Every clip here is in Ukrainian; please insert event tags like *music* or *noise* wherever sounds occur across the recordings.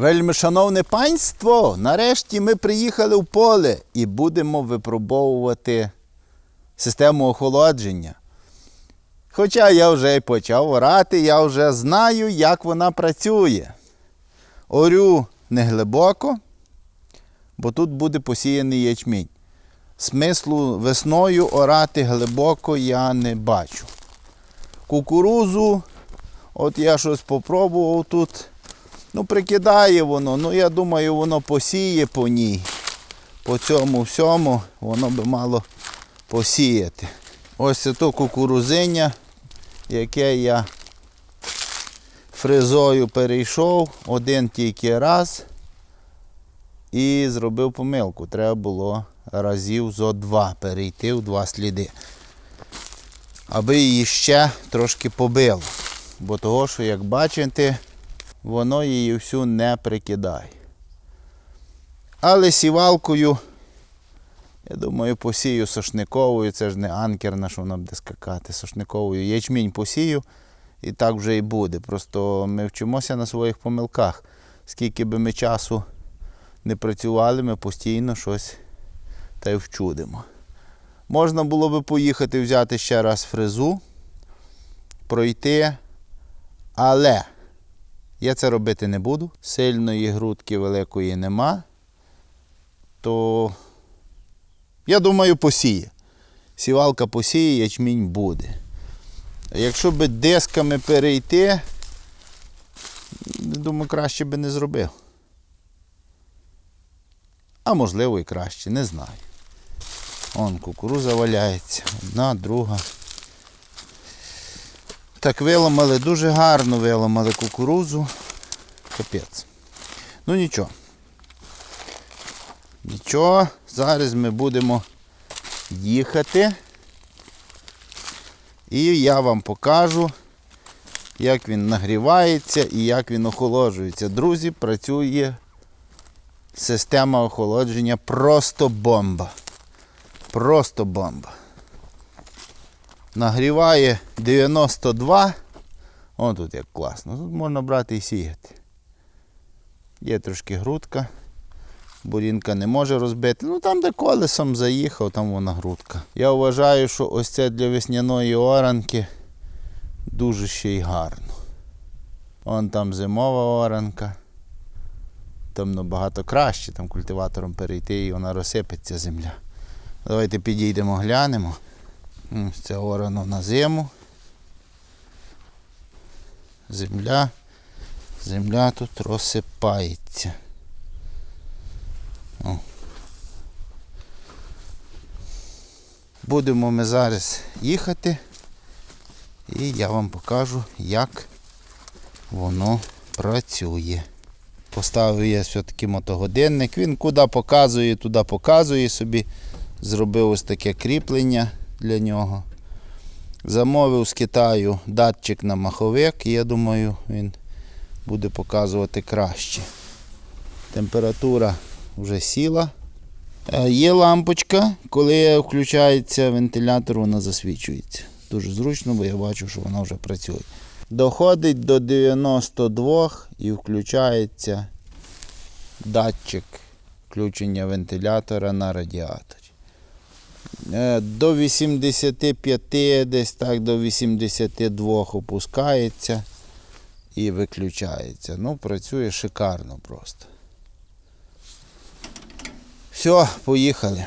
Вельми шановне панство, нарешті ми приїхали в поле і будемо випробовувати систему охолодження. Хоча я вже й почав орати, я вже знаю, як вона працює. Орю не глибоко, бо тут буде посіяний ячмінь. Смислу весною орати глибоко я не бачу. Кукурузу, от я щось попробував тут. Ну, прикидає воно, ну я думаю, воно посіє по ній. По цьому всьому воно би мало посіяти. Ось це то кукурузиня, яке я фрезою перейшов один тільки раз і зробив помилку. Треба було разів зо два перейти в два сліди. Аби її ще трошки побило. Бо того, що, як бачите, воно її всю не прикидає. Але сівалкою, я думаю, посію сошниковою, це ж не анкерна, що вона буде скакати. Сошниковою ячмінь посію і так вже і буде. Просто ми вчимося на своїх помилках. Скільки би ми часу не працювали, ми постійно щось та й вчудимо. Можна було би поїхати взяти ще раз фрезу, пройти, але я це робити не буду. Сильної грудки великої нема. То я думаю, посіє. Сівалка посіє, ячмінь буде. Якщо би дисками перейти, думаю, краще би не зробив. А можливо і краще, не знаю. Он кукуруза валяється. Одна, друга. Так виламали, дуже гарно виламали кукурузу. Капець. Ну нічого. Нічого, зараз ми будемо їхати. І я вам покажу, як він нагрівається і як він охолоджується. Друзі, працює система охолодження просто бомба. Просто бомба. Нагріває 92. О, тут як класно. Тут можна брати і сіяти. Є трошки грудка. Бурінка не може розбити. Ну там, де колесом заїхав, там вона грудка. Я вважаю, що ось це для весняної оранки дуже ще й гарно. Вон там зимова оранка. Там набагато краще, там культиватором перейти і вона розсипеться земля. Давайте підійдемо, глянемо. Ось Це орано на зиму. Земля. Земля тут розсипається. О. Будемо ми зараз їхати і я вам покажу, як воно працює. Поставив я все-таки мотогодинник, він куди показує, туди показує собі. Зробив ось таке кріплення для нього. Замовив з Китаю датчик на маховик, і я думаю, він буде показувати краще. Температура вже сіла. Е, Є лампочка, коли включається вентилятор, вона засвічується. Дуже зручно, бо я бачу, що вона вже працює. Доходить до 92 і включається датчик включення вентилятора на радіаторі. Е, До 85, десь так до 82 опускається і виключається. Ну, працює шикарно просто. Все, поїхали.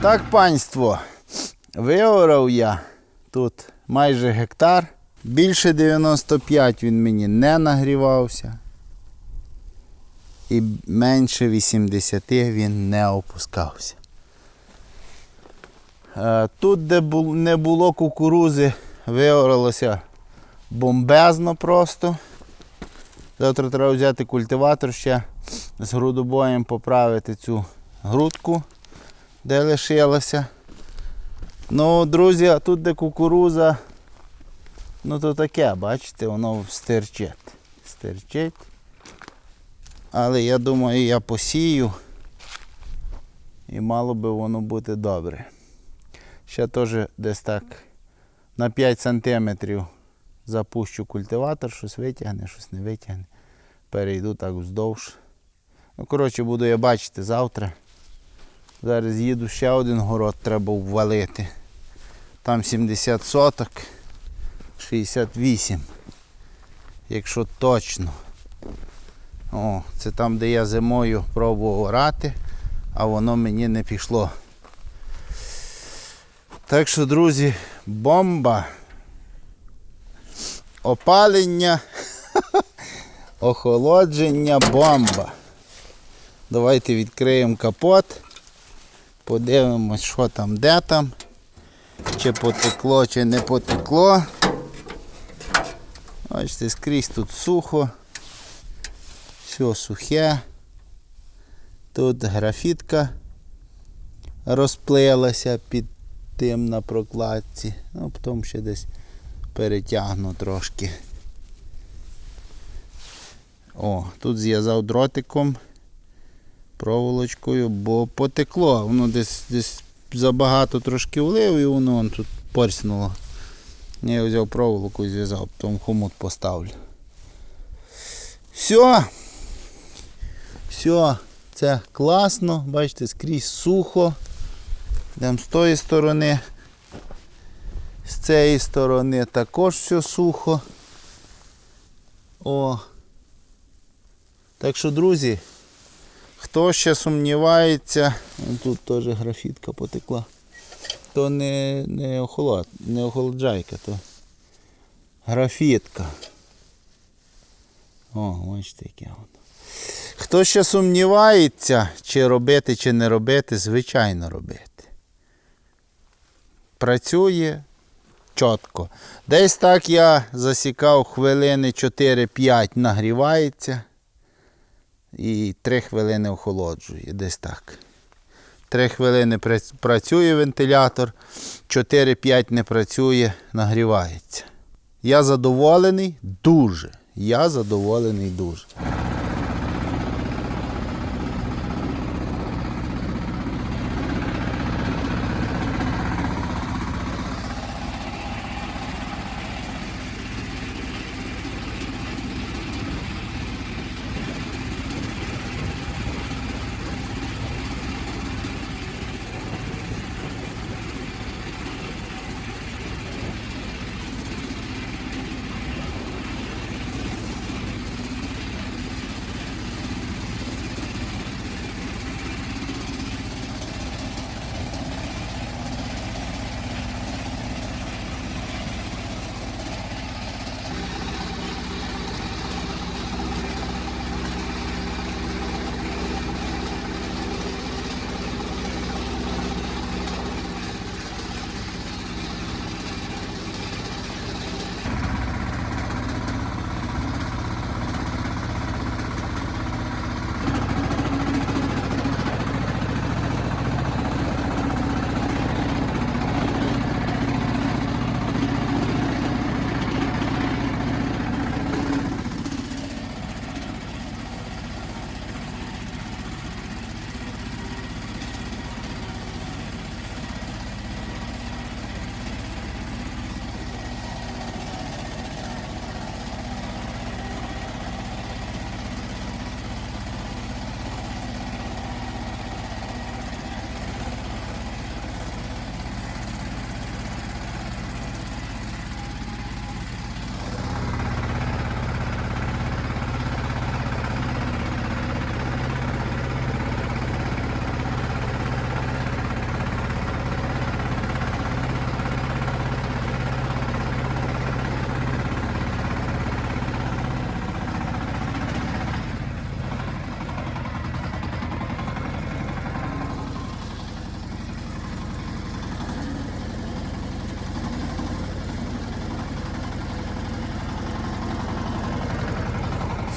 Так, панство, виорав я тут майже гектар. Більше 95 він мені не нагрівався. І менше 80 він не опускався. Е, Тут, де не було кукурузи, виоралося бомбезно просто. Завтра треба взяти культиватор ще з грудобоєм поправити цю грудку, де лишилася. Ну, друзі, а тут де кукуруза, ну то таке, бачите, воно стерчить. Стерчить. Але я думаю, я посію і мало би воно бути добре. Ще теж десь так на 5 сантиметрів запущу культиватор, щось витягне, щось не витягне. Перейду так вздовж. Ну, коротше, буду я бачити завтра. Зараз їду ще один город, треба ввалити. Там 70 соток, 68. Якщо точно. О, це там, де я зимою пробував орати, а воно мені не пішло. Так що, друзі, бомба. Опалення, *laughs* охолодження, бомба. Давайте відкриємо капот. Подивимось, що там, де там. Чи потекло, чи не потекло. Бачите, скрізь тут сухо. Все сухе. Тут графітка розплилася під тим на прокладці. Ну, потім ще десь перетягну трошки. О, тут зв'язав дротиком, проволочкою, бо потекло. Воно десь десь забагато трошки влив і воно вон тут порснуло. Я взяв проволоку і зв'язав, потім хомут поставлю. Все. Все, це класно, бачите, скрізь сухо. Йдемо з тої сторони. З цієї сторони також все сухо. О. Так що, друзі, хто ще сумнівається, тут теж графітка потекла, то не, не, охолод, не охолоджайка, то графітка. О, бачите, яке воно. Хто ще сумнівається, чи робити, чи не робити, звичайно робити. Працює чітко. Десь так я засікав хвилини 4-5 нагрівається і 3 хвилини охолоджує. Десь так. 3 хвилини працює вентилятор, 4-5 не працює, нагрівається. Я задоволений дуже. Я задоволений дуже.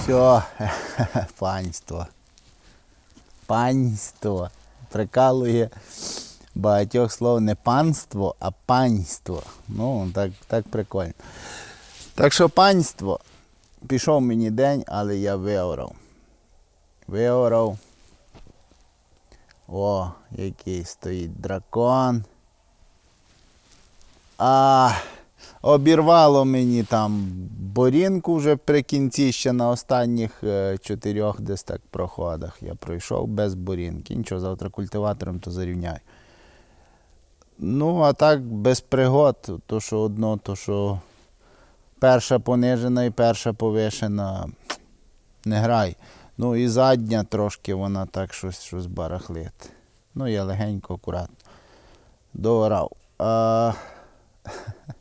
Все, *laughs* панство. Панство. Прикалує багатьох слов не панство, а панство. Ну, так, так прикольно. Так що панство. Пішов мені день, але я виорав. Виорав. О, який стоїть дракон. А обірвало мені там борінку вже при кінці ще на останніх е, чотирьох десь так проходах. Я пройшов без борінки. Нічого, завтра культиватором то зарівняю. Ну, а так без пригод, то що одно, то що перша понижена і перша повишена не грай. Ну і задня трошки вона так щось, щось барахлить. Ну, я легенько, акуратно. Доорав. А... *laughs*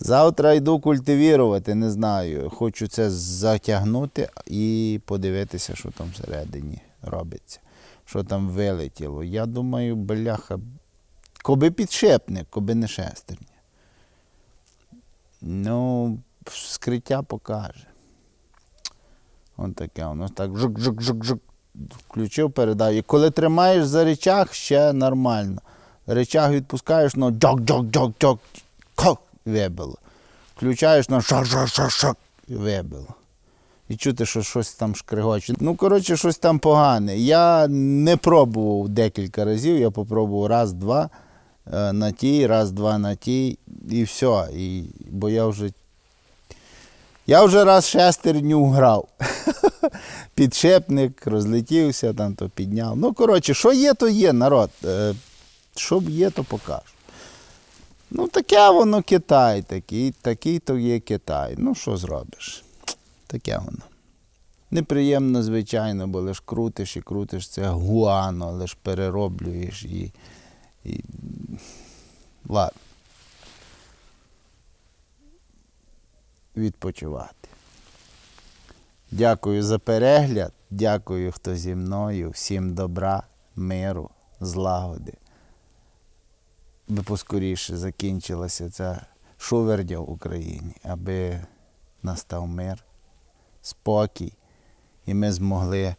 Завтра йду культивірувати, не знаю. Хочу це затягнути і подивитися, що там всередині робиться. Що там вилетіло. Я думаю, бляха, коби підшипник, коби не шестерня. Ну, скриття покаже. Ось таке воно так жук-жук-жук-жук. Включив, передав. І коли тримаєш за речах, ще нормально. Речах відпускаєш, ну джок-джок-джок-джок. Вибило. Включаєш, ну шак-шак-шак-шак, вибило. І чути, що щось там шкригоче. Ну, коротше, щось там погане. Я не пробував декілька разів, я попробував раз, два е, на тій, раз, два на тій, і все. І, бо я вже. Я вже раз шестерню грав. *laughs* Підшипник розлетівся, там то підняв. Ну, коротше, що є, то є, народ. Е, Що є, то покажу. Ну, таке воно Китай, такий, такий то є Китай. Ну, що зробиш? Таке воно. Неприємно, звичайно, бо лиш крутиш і крутиш це гуано, лиш перероблюєш і. і... Ладно. Відпочивати. Дякую за перегляд. Дякую, хто зі мною. Всім добра, миру, злагоди. Би поскоріше закінчилася ця шувердя в Україні, аби настав мир, спокій, і ми змогли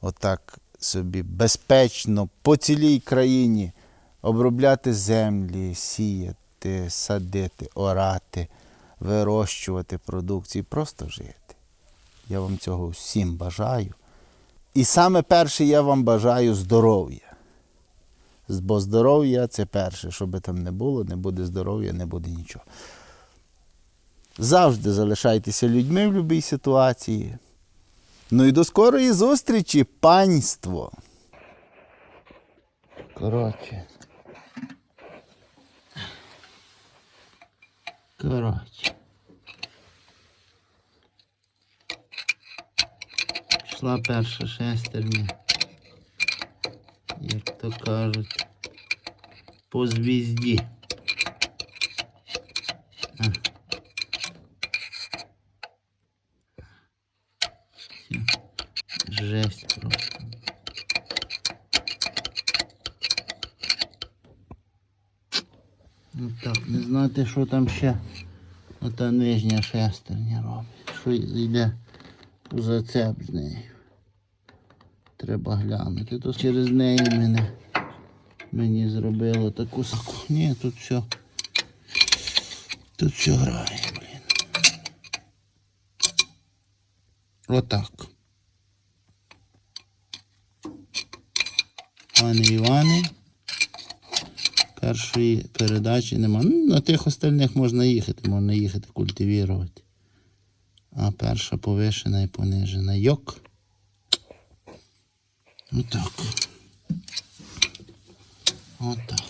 отак собі безпечно по цілій країні обробляти землі, сіяти, садити, орати, вирощувати продукцію, просто жити. Я вам цього всім бажаю. І саме перше я вам бажаю здоров'я. Бо здоров'я це перше, що би там не було, не буде здоров'я, не буде нічого. Завжди залишайтеся людьми в будь-якій ситуації. Ну і до скорої зустрічі, панство. Коротше. Коротше. Пішла перша шестерня. То кажуть. По звізді. А. Жесть просто. Ну так, не знати, що там ще ота нижня шестерня робить. Що йде у зацеп з нею. Треба глянути. То через неї мене мені зробило таку саку. Ні, тут все. Тут все грає, блін. Отак. Пане Іване. Першої передачі нема. Ну, на тих остальних можна їхати, можна їхати культивірувати. А перша повишена і понижена. Йок. Отак. Отак.